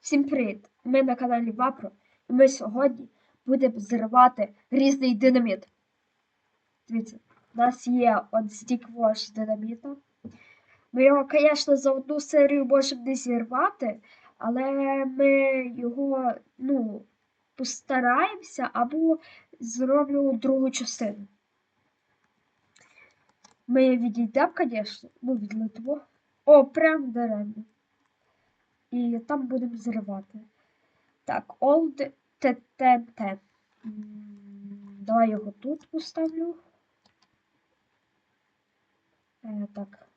Всім привіт! Ми на каналі Вапро, і ми сьогодні будемо зривати різний динаміт. Дивіться, у нас є от стік-вош динаміта. Ми його, звісно, за одну серію можемо не зірвати, але ми його, ну, постараємося або зробимо другу частину. Ми відійдемо, звісно, ну, відлетимо. О, прям даремно. І там будемо зривати. Так, Old TTT. Давай його тут поставлю. Е, так.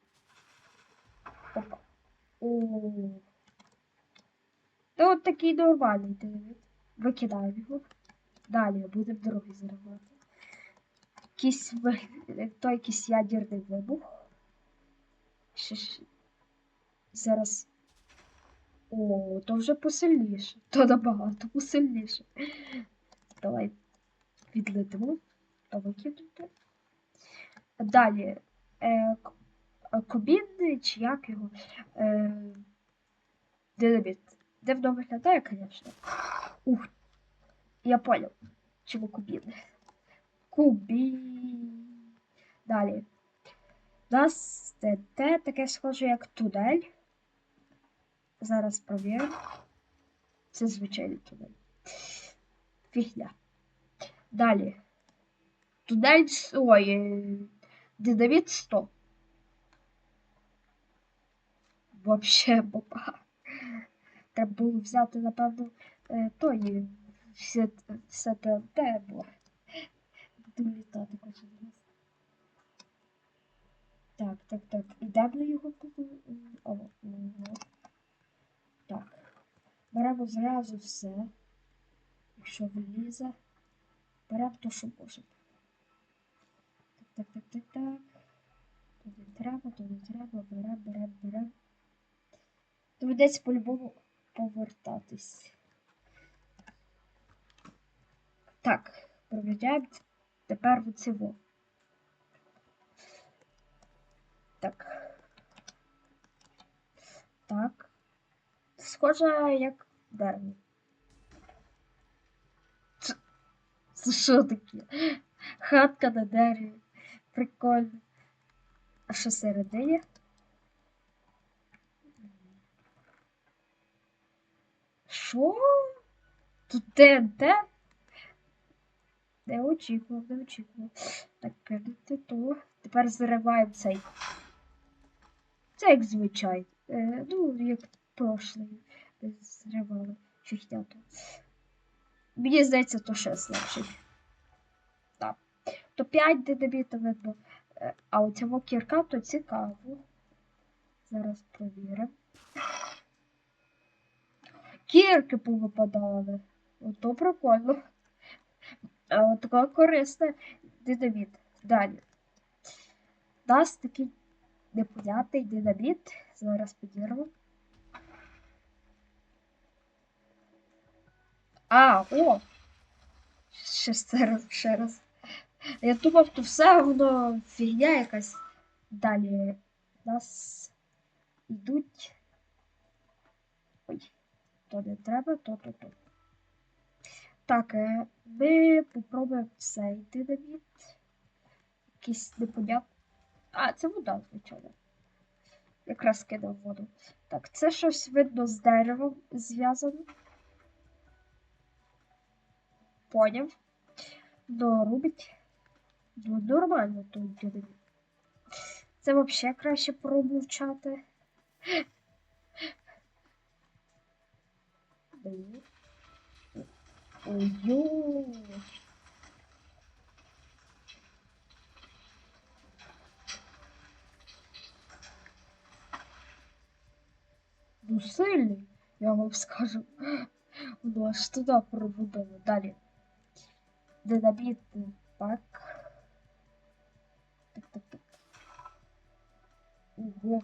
Опа. О. Та от такий нормальний дивить. Викидаємо його. Далі будемо другий зривати. Якийсь той якийсь ядерний вибух. Ще, ще. Зараз. О, то вже посильніше. То набагато посильніше. Давай відлетимо. То викинути. Далі. Е, е, Кобін, чи як його? Е, динаміт. Дивно виглядає, звісно. Ух. Я понял. Чому кубін. Кубін. Далі. У нас те, те таке схоже, як тунель. Зараз провіримо. Це звичайний тунель. Фігня. Далі. Тунель. Ой. е, Динаміт 100. Вообще баба. Треба було взяти, напевно, е, той все, все те, бо буду літати кожен раз. Так, так, так. І де ми його купили? О, ого. Так. Беремо зразу все. Якщо влізе. Беремо то, що можемо. Так, так, так, так, так. То не треба, то не треба. Беремо, беремо, беремо. Доведеться по-любому повертатись. Так, проведемо тепер цього. Так. Так. Схоже, як дерево. Це- що таке? Хатка на дереві. Прикольно. А що середині? Що? Тут ТНТ? Не очікував, не очікував. Так, кинути то. Тепер зариваємо цей. Це як звичай. Е, ну, як прошлий. Зривали фігня. Мені здається, то ще слабший. Так. То 5 динаміта видно. Е, А оця кірка то цікаво. Зараз провіримо. Кірки повипадали. Ото прикольно. А така корисна динаміт. Далі. У нас такий непонятний динаміт. Зараз підірву. А, о! Ще ще раз, ще раз. Я думав, то все воно фігня якась. Далі у нас йдуть. Ой, то не треба, то, то. Так, е, ми попробуємо цей динаміт. Якийсь непонятний. А, це вода, звичайно. Якраз кидав воду. Так, це щось видно з деревом зв'язано. Поняв. Ну, робить. Ну, нормально тут динаміт. Це взагалі краще промовчати. Ой-ой. Ну, сильний, я вам скажу. Ну, аж туди пробудово. Далі. Динаміт, так. Так, так, так. Ого.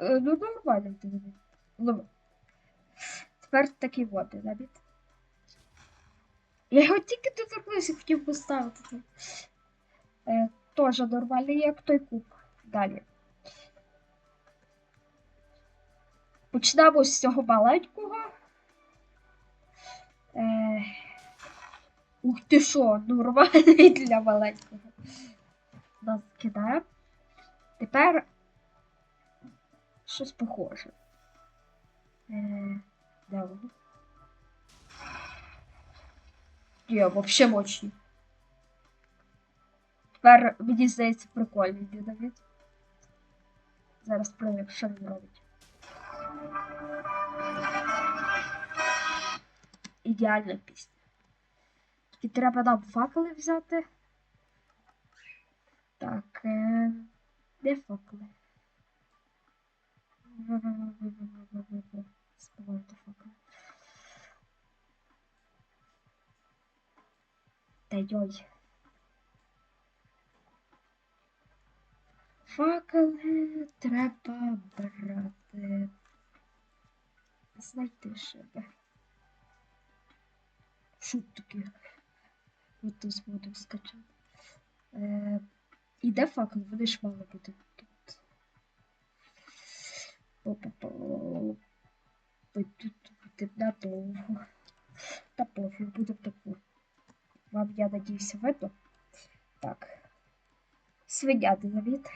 Е, Ну, нормально динаміт. Ну, тепер такий вот динаміт. Я його тільки доторкнувся, хотів поставити. тут. Е, Тоже нормальний, як той куб. Далі. Почнемо з цього маленького. Е... Ух ти що, нормальний для маленького. Нас кидає. Тепер щось похоже. Е... Де воно? Ні, вообще мощні. Тепер мені здається прикольний динаміт. Зараз провірю, що він робить. Ідеальна пісня. Тільки треба нам факели взяти. Так, е... де факели? Співайте факели. Та йой. Факели треба брати. Знайти себе. Що таке? Тут будемо скачати. Е, і де факел? Вони ж мали бути тут. По-по-по. Тут буде надовго. Та пофіг, буде таку. Вам, я надіюся, видно. Так. Свиня динаміт.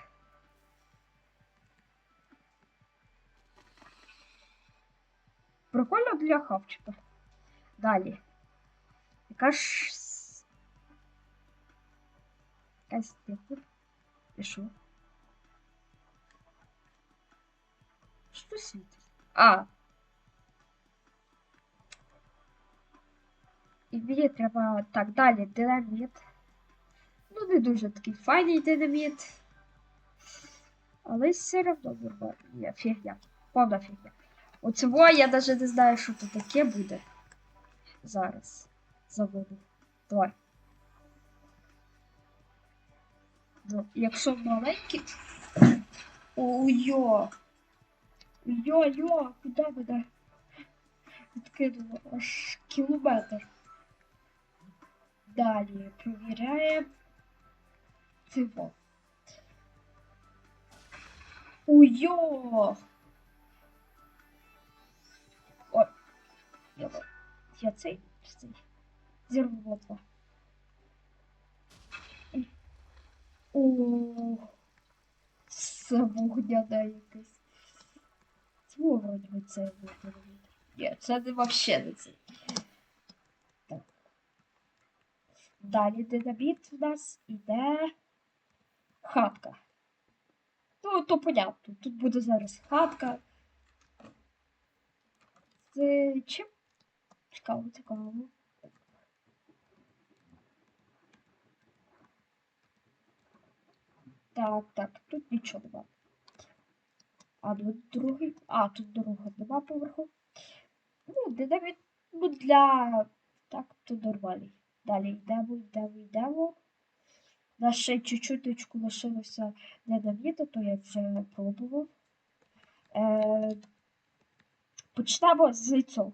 Прикольно для хавчика. Далі. Яка ж... Якась що? Що світить? А. І мені треба так далі динаміт. Ну, не дуже такий файний динаміт. Але все нормально. Ні, фігня. Повна фігня. Оцього я навіть не знаю, що тут таке буде. Зараз. Заводу. Давай. Якщо маленький. Ой-йо. Йо-йо, куди мене? Відкинуло аж кілометр. Далі провіряємо. Цього. Ой-йо! О, я, я цей, цей. Зірву два. О, це вогняна якась. Це вроді би це вогняна. Ні, це не вообще не це. Так. Далі динаміт у нас іде хатка. Ну, то понятно. Тут буде зараз хатка. З чим? Цікаво, цікаво. Так, так, тут нічого нема. А тут другий. А, тут друга нема поверху. Ну, динаміт ну, для. Так, то нормальний. Далі йдемо, йдемо, йдемо. У нас ще чуть-чуть лишилося динаміту, то я вже пробував. Е, почнемо з цього.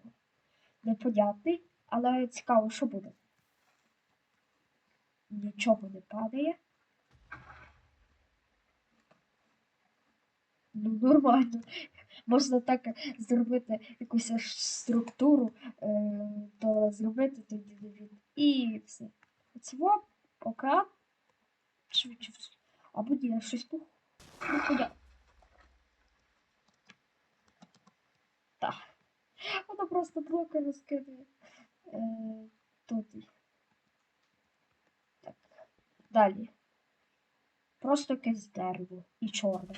Непонятний, але цікаво, що буде. Нічого не падає. Ну, нормально. Можна так зробити якусь структуру, е, то зробити тоді динаміт. І все. Цього швидше. все. Або ні, щось пух. Так. Воно просто блоки розкидає. Е, тут. Так. Далі. Просто якесь дерево і чорне.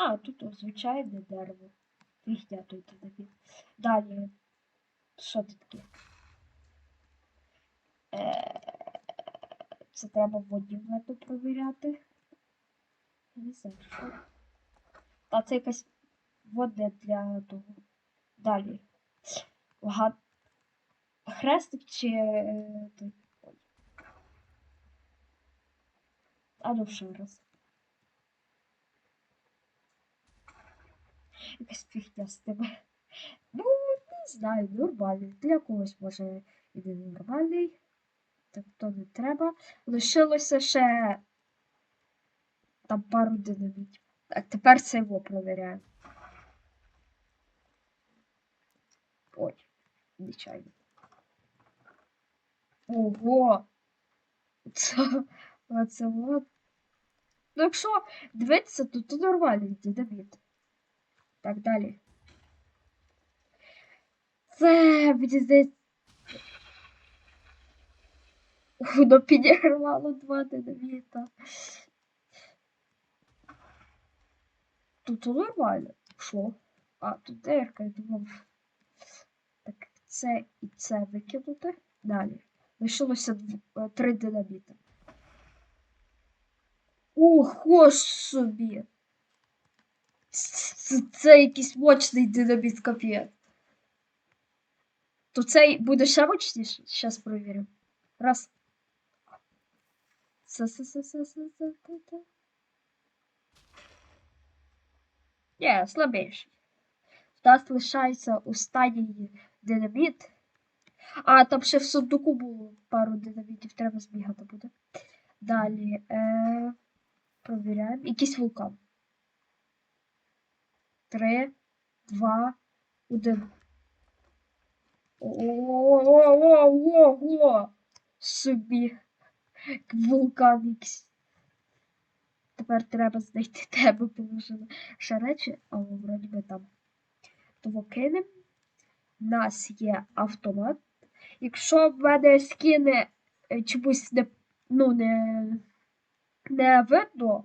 А, тут звичайне дерево. Фігня тут такі. Далі. Що тут таке? Це треба в воді провіряти. Не знаю, що. Та це якась вода для того. Далі. Ага. Хрестик чи. е, той. А ну ще раз. якась фігня з тебе. Ну, не знаю, нормальний. Для когось може і не нормальний. Тобто не треба. Лишилося ще там пару динамітів. Так, тепер це його провіряю. Ой, нечайно. Ого! Це оце от. Ну, якщо дивитися, то, то нормальний динаміт. Так, далі. Це, мені здається. Воно підірвало два динаміта. Тут нормально. Що? А, тут дирка, я думав. Так, це і це викинути. Далі. Лишилося е, три динаміти. Ого собі! Це, якийсь мощний динаміт капець. То цей буде ще мощніше? Зараз перевірю. Раз. Ні, слабіший. В нас лишається останній динаміт. А, там ще в сундуку було пару динамітів, треба збігати буде. Далі. Е... Провіряємо. Якийсь вулкан. Три, два, один. Ого! Собі. Вулкан якийсь. Тепер треба знайти тебе положили ще речі, але вроді би там. Того кинемо. У нас є автомат. Якщо в мене скине е, чомусь не, ну, не, не видно.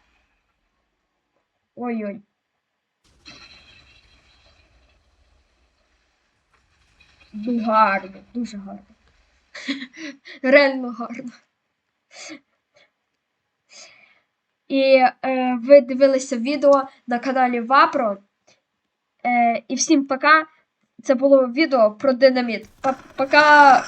Ой-ой. Гарно, дуже гарно. Реально гарно. І е, ви дивилися відео на каналі Вапро. Е, і всім пока. Це було відео про динаміт. Пока.